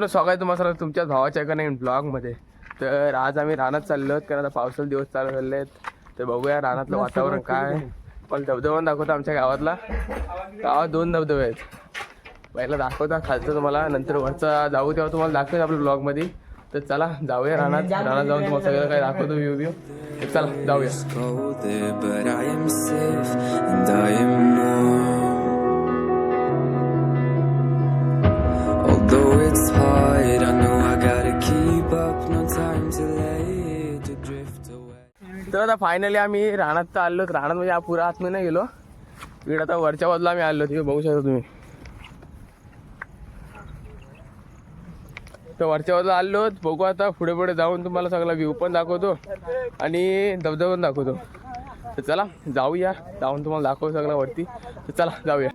मित्रांनो स्वागत आहे तुम्हाला सर्व तुमच्या भावाच्या एका नवीन ब्लॉगमध्ये तर आज आम्ही रानात चाललो आहोत कारण आता पावसाचे दिवस चालू झाले आहेत तर बघूया रानातलं वातावरण काय. मला धबधबा दाखवतो आमच्या गावातला. गावात दोन धबधबे आहेत. पहिला दाखवता खालचं तुम्हाला नंतर वरचा जाऊ तेव्हा तुम्हाला दाखवेल आपल्या ब्लॉगमध्ये तर चला जाऊया रानात. रानात जाऊन तुम्हाला सगळं काय दाखवतो व्ह्यू व्ह्यू चला जाऊया. तर आता फायनली आम्ही रानात तर आलो रानात म्हणजे पुरा आतमध्ये नाही गेलो. इकडे आता वरच्या बाजूला आम्ही आलो तिथे बघू शकता तुम्ही. तर वरच्या बाजूला आलो बघू आता पुढे पुढे जाऊन तुम्हाला सगळा व्ह्यू पण दाखवतो. आणि धबधबा पण दाखवतो. तर चला जाऊया. जाऊन तुम्हाला दाखवू सगळं वरती तर चला जाऊया.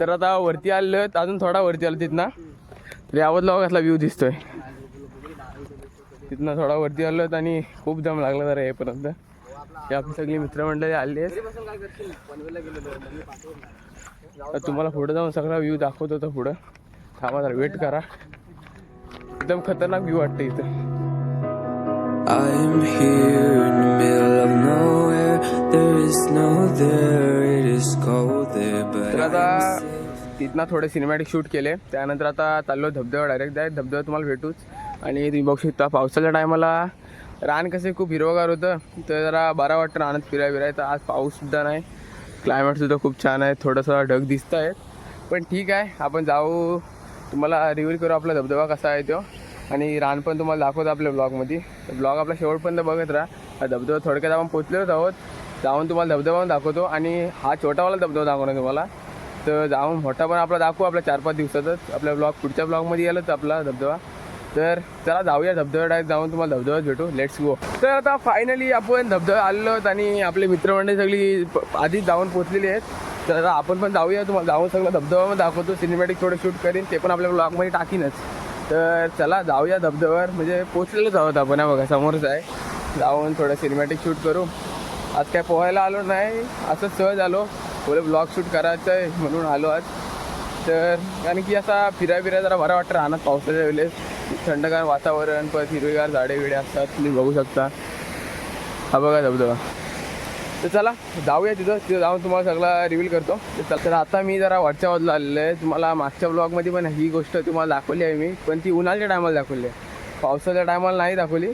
तर आता वरती आलो अजून थोडा वरती आलो तिथनं. तर यावरला कसला व्ह्यू दिसतोय. तिथनं थोडा वरती आलो आणि खूप जम लागला जरा येईपर्यंत हे आपली सगळी मित्रमंडळी आली आहेत. तर तुम्हाला पुढे जाऊन सगळा व्ह्यू दाखवत होता पुढं. थांबा जरा वेट करा. एकदम खतरनाक व्ह्यू वाटतं इथं. I am here in the middle of nowhere. There is no there. It is cold there, but तर आता safe. तिथनं थोडे सिनेमॅटिक शूट केले. त्यानंतर आता चाललो धबधबा डायरेक्ट जाय धबधबा तुम्हाला भेटूच. आणि तुम्ही बघू शकता पावसाच्या टायमाला रान कसे खूप हिरवगार होतं. तर जरा बरा वाटतं रानात फिराय फिरायचं आज पाऊससुद्धा नाही. क्लायमेटसुद्धा खूप छान आहे. थोडंसं ढग दिसत आहेत पण ठीक आहे. आपण जाऊ. तुम्हाला रिव्ह्यू करू आपला धबधबा कसा आहे तो. आणि रान पण तुम्हाला दाखवतो आपल्या ब्लॉगमध्ये तर ब्लॉग आपला शेवटपर्यंत बघत राहा. धबधबा थोडक्यात आपण पोचलेच आहोत. जाऊन तुम्हाला धबधबा पण दाखवतो. आणि हा छोटावाला धबधबा दाखवणार तुम्हाला. तर जाऊन मोठा पण आपला दाखवू. आपल्या चार पाच दिवसातच. आपल्या ब्लॉग पुढच्या ब्लॉगमध्ये गेलंच आपला धबधबा. तर चला जाऊया धबधबा डायरेक्ट जाऊन तुम्हाला धबधबाच भेटू. लेट्स गो तर आता फायनली आपण धबधबा आलेलो आहोत आणि आपले मित्रमंडळी सगळी आधीच जाऊन पोचलेली आहेत. तर आता आपण पण जाऊया तुम्हाला जाऊन सगळं धबधबा दाखवतो. सिनेमॅटिक थोडं शूट करीन. ते पण आपल्या ब्लॉगमध्ये टाकीनच. तर चला जाऊया धबधब्यावर. म्हणजे पोचलेलोच आहोत आपण. हा बघा समोरच आहे. जाऊन थोडं सिनेमॅटिक शूट करू. आज काय पोहायला आलो नाही. असं सहज आलो. बोले ब्लॉग शूट करायचं आहे म्हणून आलो आज. तर कारण की असा फिराय फिराय जरा बरं वाटतं राहणार पावसाच्या वेळेस. थंडगार वातावरण परत हिरवीगार झाडे बिडे असतात. तुम्ही बघू शकता. हा बघा धबधबा. तर चला जाऊया तिथं. तिथं जाऊन तुम्हाला सगळा रिव्हील करतो. तर तर आता मी जरा वरच्या बाजूला आलेलो आहे. तुम्हाला मागच्या ब्लॉगमध्ये पण ही गोष्ट तुम्हाला दाखवली आहे मी. पण ती उन्हाळ्याच्या टायमाला दाखवली आहे. पावसाच्या टायमाला नाही दाखवली.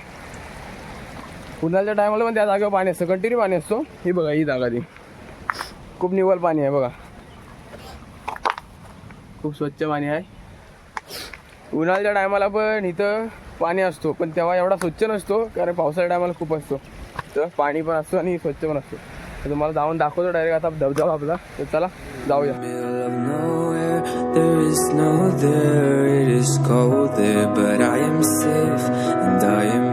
उन्हाळ्याच्या टायमाला पण त्या जागेवर पाणी असतं. कंटिन्यू पाणी असतो. ही बघा ही जागा ती. खूप निवल पाणी आहे बघा. खूप स्वच्छ पाणी आहे. उन्हाळ्याच्या टायमाला पण इथं पाणी असतो. पण तेव्हा एवढा स्वच्छ नसतो कारण पावसाच्या टायमाला खूप असतो. तर पाणी पण असतो आणि स्वच्छ पण असतो. तर तुम्हाला जाऊन दाखवतो डायरेक्ट आता धबधबा आपला. तर चला जाऊया. There is no there. It is cold there, but I am safe and I am.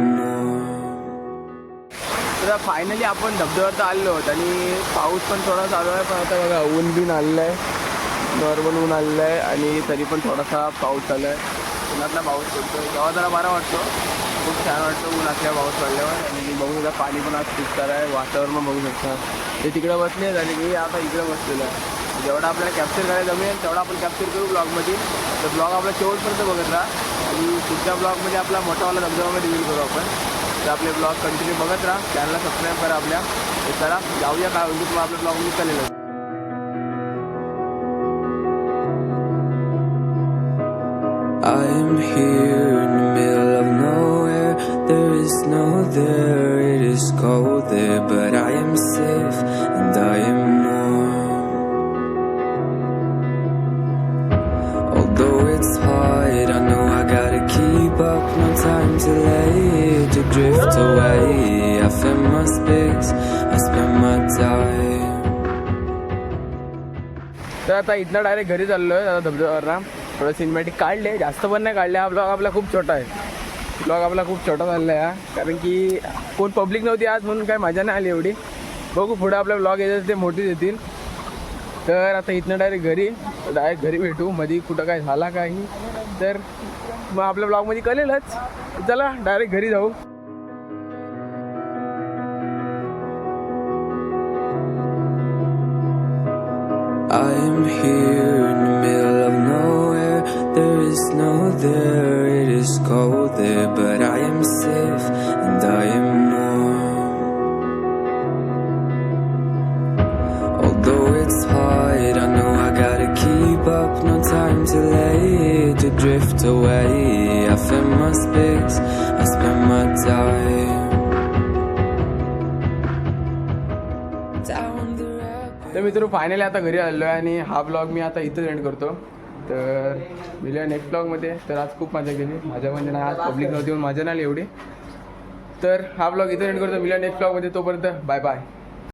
तर फायनली आपण धबधब्यावर तर आलेलो आहोत आणि पाऊस पण थोडा चालू आहे. पण आता बघा ऊन बिन आलेलं आहे नॉर्मल ऊन आलेलं आहे आणि तरी पण थोडासा पाऊस चालू आहे. उन्हातला पाऊस पडतो तेव्हा जरा बरा वाटतो. खूप छान वाटतं ऊन असल्या पाऊस पडल्यावर. आणि बघू शकता पाणी पण आज खूप सारं आहे. वातावरण पण बघू शकता. ते तिकडे बसले आहेत आणि मी आता इकडे बसलेलं आहे. जेवढा आपल्याला कॅप्चर करायला जमेल तेवढा आपण कॅप्चर करू ब्लॉगमध्ये तर ब्लॉग आपला शेवटपर्यंत बघत राहा. आणि पुढच्या ब्लॉगमध्ये आपला मोठावाला धबधबामध्ये रिव्ह्यू करू आपण. तर आपले ब्लॉग कंटिन्यू बघत राहा. चॅनलला सबस्क्राईब करा आपल्या. तर चला जाऊया काय होईल तुम्हाला आपल्या ब्लॉग चालेल. I am here there. It is cold there, but I am safe and I am warm. Although it's hard, I know I gotta keep up. No time to lay, to drift away. I fill my space. I spend my time. तर आता इथनं direct घरी चाललो आहे आता धबधब्यावरनं थोडं cinematic काढले जास्त पण नाही काढले हा ब्लॉग आपला खूप छोटा आहे ब्लॉग आपला खूप छोटा झालेला आहे कारण की कोण पब्लिक नव्हती आज म्हणून काय मजा नाही आली एवढी. बघू पुढे आपला ब्लॉग येतात ते मोठीच देतील. तर आता इथनं डायरेक्ट घरी डायरेक्ट घरी भेटू. मध्ये कुठं काय झाला काही तर मग आपल्या ब्लॉगमध्ये कळेलच. चला डायरेक्ट घरी जाऊ. I am here in the middle of nowhere. There is no there, it is cold. There, but I am safe and I am warm. Although it's hard, I know I gotta keep up. No time to lay to drift away. I find my space, I spend my time तर मित्र finally आता घरी आलो आहे आणि हा blog मी आता इथं एंड करतो तर मिळूया नेक्स्ट ब्लॉगमध्ये तर आज खूप मजा केली. माझ्या म्हणजे नाही आज पब्लिक नव्हती म्हणून मजा नाही एवढी. तर हा ब्लॉग इथं एंड करतो. मिळूया नेक्स्ट ब्लॉगमध्ये तोपर्यंत बाय बाय